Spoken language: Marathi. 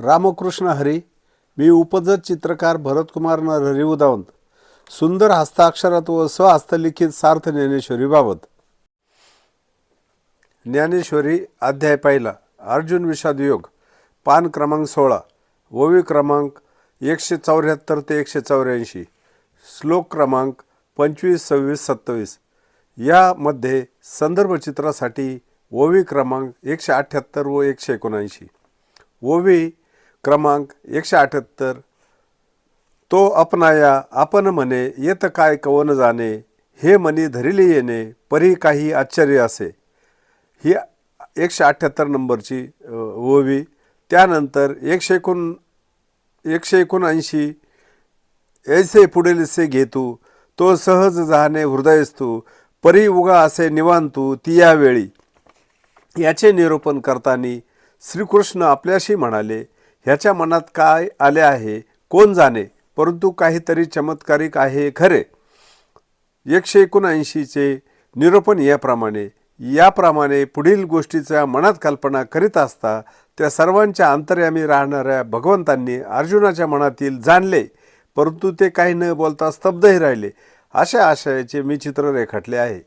रामकृष्ण हरी मी उपजत चित्रकार भरतकुमार नरहरी उदावंत. सुंदर हस्ताक्षरात व स्वहस्तलिखित सार्थ ज्ञानेश्वरीबाबत ज्ञानेश्वरी अध्याय पहिला. अर्जुन विषाद योग. पान क्रमांक सोळा. ओवी क्रमांक एकशे चौऱ्याहत्तर ते एकशे चौऱ्याऐंशी. श्लोक क्रमांक पंचवीस सव्वीस सत्तावीस. यामध्ये संदर्भचित्रासाठी ओवी क्रमांक एकशे अठ्ठ्याहत्तर व एकशे एकोणऐंशी. ओवी क्रमांक एकशे अठ्ठ्याहत्तर तो अपनाया आपण म्हणे येत काय कवन जाणे हे मनी धरिले येणे परी काही आश्चर्य असे. ही एकशे अठ्ठ्याहत्तर नंबरची ओवी. त्यानंतर एकशे एकोण एकशे एकोणऐंशी ऐसे पुढील से घेतू तो सहज जाणे हृदयस्तू परी उगा असे निवांतू ती यावेळी याचे निरूपण करताना श्रीकृष्ण आपल्याशी म्हणाले ह्याच्या मनात काय आले आहे? कोण जाणे? परंतु काहीतरी चमत्कारिक आहे खरे. एकशे एकोणऐंशीचे निरूपण याप्रमाणे याप्रमाणे पुढील गोष्टीच्या मनात कल्पना करीत असता त्या सर्वांच्या अंतर्यामी राहणाऱ्या भगवंतांनी अर्जुनाच्या मनातील जाणले परंतु ते काही न बोलता स्तब्धही राहिले. अशा आशयाचे मी चित्र रेखाटले आहे.